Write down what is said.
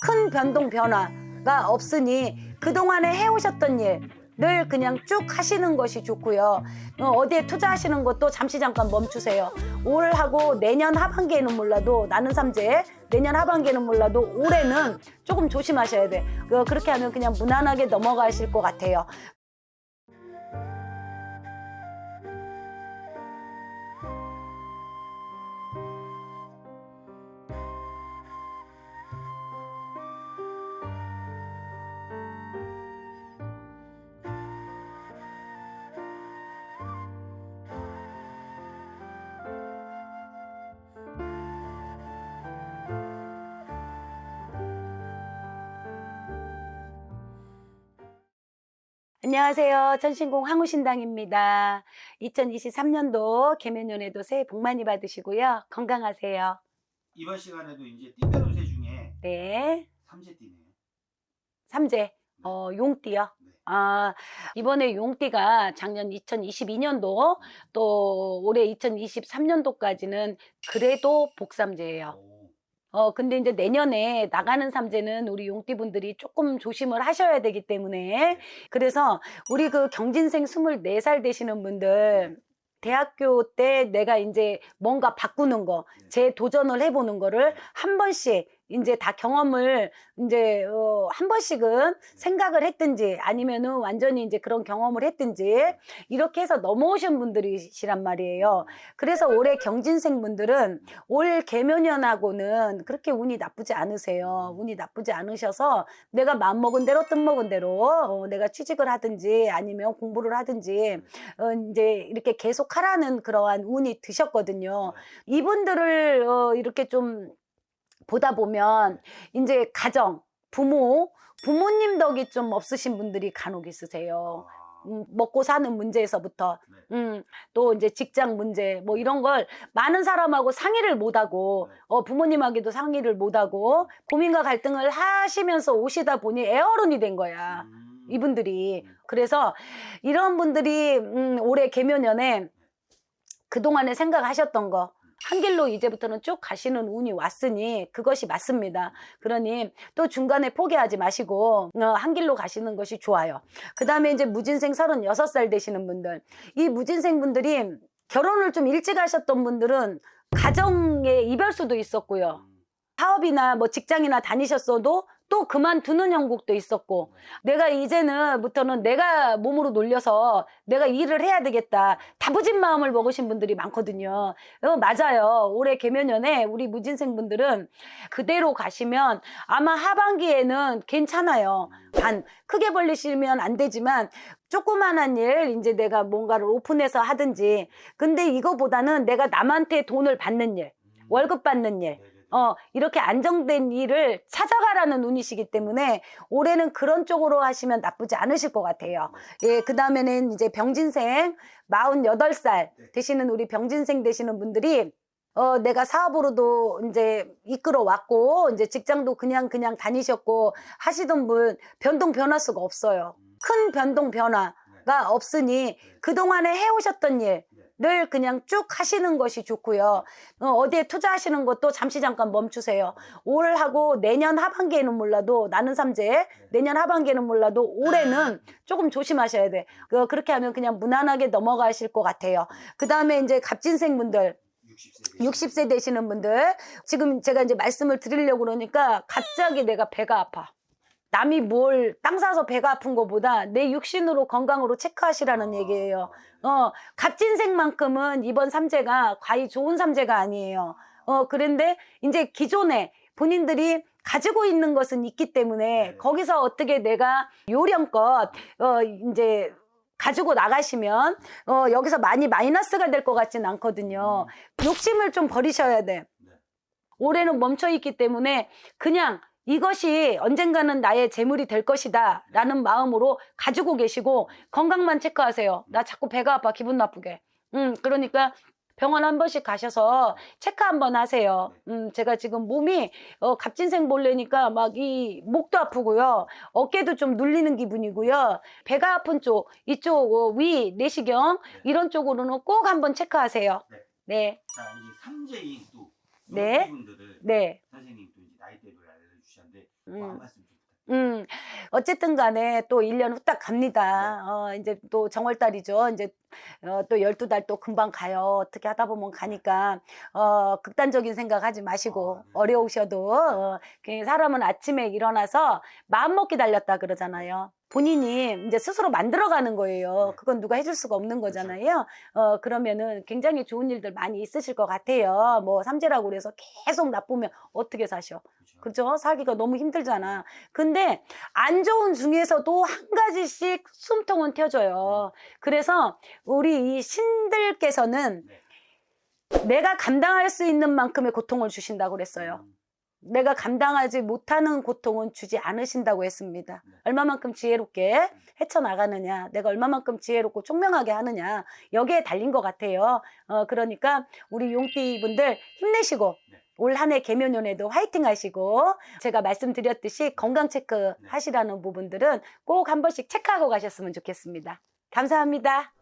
큰 변동 변화가 없으니 그동안에 해오셨던 일 늘 그냥 쭉 하시는 것이 좋고요. 어, 어디에 투자하시는 것도 잠시 잠깐 멈추세요. 올 하고 내년 하반기에는 몰라도 나는 삼재 내년 하반기에는 몰라도 올해는 조금 조심하셔야 돼. 그- 그렇게 하면 그냥 무난하게 넘어가실 것 같아요. 안녕하세요. 천신공 황우신당입니다. 2023년도 개면연에도 새해 복 많이 받으시고요. 건강하세요. 이번 시간에도 이제 띠별 운세 중에 네. 삼재띠네요. 삼재, 어, 용띠요. 네. 아, 이번에 용띠가 작년 2022년도 또 올해 2023년도까지는 그래도 복삼재예요. 오, 어, 근데 이제 내년에 나가는 삼재는 우리 용띠분들이 조금 조심을 하셔야 되기 때문에. 그래서 우리 그 경진생 24살 되시는 분들 대학교 때 내가 이제 뭔가 바꾸는 거, 재 도전을 해보는 거를 한 번씩 이제 다 경험을 이제 어, 한 번씩은 생각을 했든지 아니면은 완전히 이제 그런 경험을 했든지 이렇게 해서 넘어오신 분들이시란 말이에요. 그래서 올해 경진생 분들은 올 개면연하고는 그렇게 운이 나쁘지 않으세요. 운이 나쁘지 않으셔서 내가 마음 먹은 대로 뜻 먹은 대로 어, 내가 취직을 하든지 아니면 공부를 하든지 어, 이제 이렇게 계속 하라는 그러한 운이 드셨거든요. 이분들을 어, 이렇게 좀 보다 보면 이제 가정, 부모, 부모님 덕이 좀 없으신 분들이 간혹 있으세요. 아, 음, 먹고 사는 문제에서부터 네. 음, 또 이제 직장 문제 뭐 이런 걸 많은 사람하고 상의를 못하고 네. 어, 부모님하고도 상의를 못하고 고민과 갈등을 하시면서 오시다 보니 애어른이 된 거야 음, 이분들이 음. 그래서 이런 분들이 음, 올해 개면연에 그동안에 생각하셨던 거 한 길로 이제부터는 쭉 가시는 운이 왔으니 그것이 맞습니다. 그러니 또 중간에 포기하지 마시고 어, 한 길로 가시는 것이 좋아요. 그 다음에 이제 무진생 36살 되시는 분들. 이 무진생 분들이 결혼을 좀 일찍 하셨던 분들은 가정의 이별수도 있었고요. 음, 사업이나 뭐 직장이나 다니셨어도 또 그만두는 형국도 있었고 내가 이제는부터는 내가 몸으로 놀려서 내가 일을 해야 되겠다 다부진 마음을 먹으신 분들이 많거든요 어, 맞아요 올해 개면연에 우리 무진생 분들은 그대로 가시면 아마 하반기에는 괜찮아요 단 크게 벌리시면 안 되지만 조그만한 일 이제 내가 뭔가를 오픈해서 하든지 근데 이거보다는 내가 남한테 돈을 받는 일 음. 월급 받는 일 네, 네, 네. 어, 이렇게 안정된 일을 찾아가라는 운이시기 때문에 올해는 그런 쪽으로 하시면 나쁘지 않으실 것 같아요. 예, 그 다음에는 이제 병진생, 48살 네. 되시는 우리 병진생 되시는 분들이 어, 내가 사업으로도 이제 이끌어 왔고, 이제 직장도 그냥 그냥 다니셨고 하시던 분 변동 변화 수가 없어요. 음, 큰 변동 변화가 네. 없으니 그동안에 해오셨던 일, 늘 그냥 쭉 하시는 것이 좋고요. 어, 어디에 투자하시는 것도 잠시 잠깐 멈추세요. 올 하고 내년 하반기에는 몰라도 나는 삼재 내년 하반기에는 몰라도 올해는 조금 조심하셔야 돼. 그, 그렇게 하면 그냥 무난하게 넘어가실 것 같아요. 그 다음에 이제 갑진생 분들 60세. 60세 되시는 분들 지금 제가 이제 말씀을 드리려고 그러니까 갑자기 내가 배가 아파. 남이 뭘 땅 사서 배가 아픈 것보다 내 육신으로 건강으로 체크하시라는 얘기예요. 어, 갑진생만큼은 이번 삼재가 과히 좋은 삼재가 아니에요. 어, 그런데 이제 기존에 본인들이 가지고 있는 것은 있기 때문에 네. 거기서 어떻게 내가 요령껏 어, 이제 가지고 나가시면 어, 여기서 많이 마이너스가 될 것 같진 않거든요. 욕심을 좀 버리셔야 돼. 네. 올해는 멈춰 있기 때문에 그냥 이것이 언젠가는 나의 재물이 될 것이다 라는 마음으로 가지고 계시고 건강만 체크하세요. 나 자꾸 배가 아파 기분 나쁘게. 음, 그러니까 병원 한 번씩 가셔서 체크 한 번 하세요. 음, 제가 지금 몸이 어, 갑진생 볼래니까 막 이 목도 아프고요. 어깨도 좀 눌리는 기분이고요. 배가 아픈 쪽, 이쪽 어, 위, 내시경 이런 쪽으로는 꼭 한번 체크하세요. 네. 네. 자 이제 삼재인 또 네. 분들을 네. 선생님 또 이제 나이대를 알려 주셨는데 뭐한 음. 말씀 좀. 음, 어쨌든 간에 또 1년 후딱 갑니다. 어, 이제 또 정월달이죠. 이제, 어, 또 12달 또 금방 가요. 어떻게 하다 보면 가니까, 어, 극단적인 생각 하지 마시고, 아, 네. 어려우셔도, 어, 그 사람은 아침에 일어나서 마음먹기 달렸다 그러잖아요. 본인이 이제 스스로 만들어가는 거예요. 네. 그건 누가 해줄 수가 없는 거잖아요. 어, 그러면은 굉장히 좋은 일들 많이 있으실 것 같아요. 뭐, 삼재라고 그래서 계속 나쁘면 어떻게 사셔? 그렇죠. 그죠? 살기가 너무 힘들잖아. 근데 안 좋은 중에서도 한 가지씩 숨통은 튀어줘요. 그래서 우리 이 신들께서는 네. 내가 감당할 수 있는 만큼의 고통을 주신다고 그랬어요. 음, 내가 감당하지 못하는 고통은 주지 않으신다고 했습니다. 네. 얼마만큼 지혜롭게 헤쳐나가느냐, 내가 얼마만큼 지혜롭고 총명하게 하느냐, 여기에 달린 것 같아요. 어, 그러니까 우리 용띠 분들 힘내시고, 네. 올한 해 개묘년에도 화이팅 하시고, 제가 말씀드렸듯이 건강 체크 네. 하시라는 부분들은 꼭 한 번씩 체크하고 가셨으면 좋겠습니다. 감사합니다.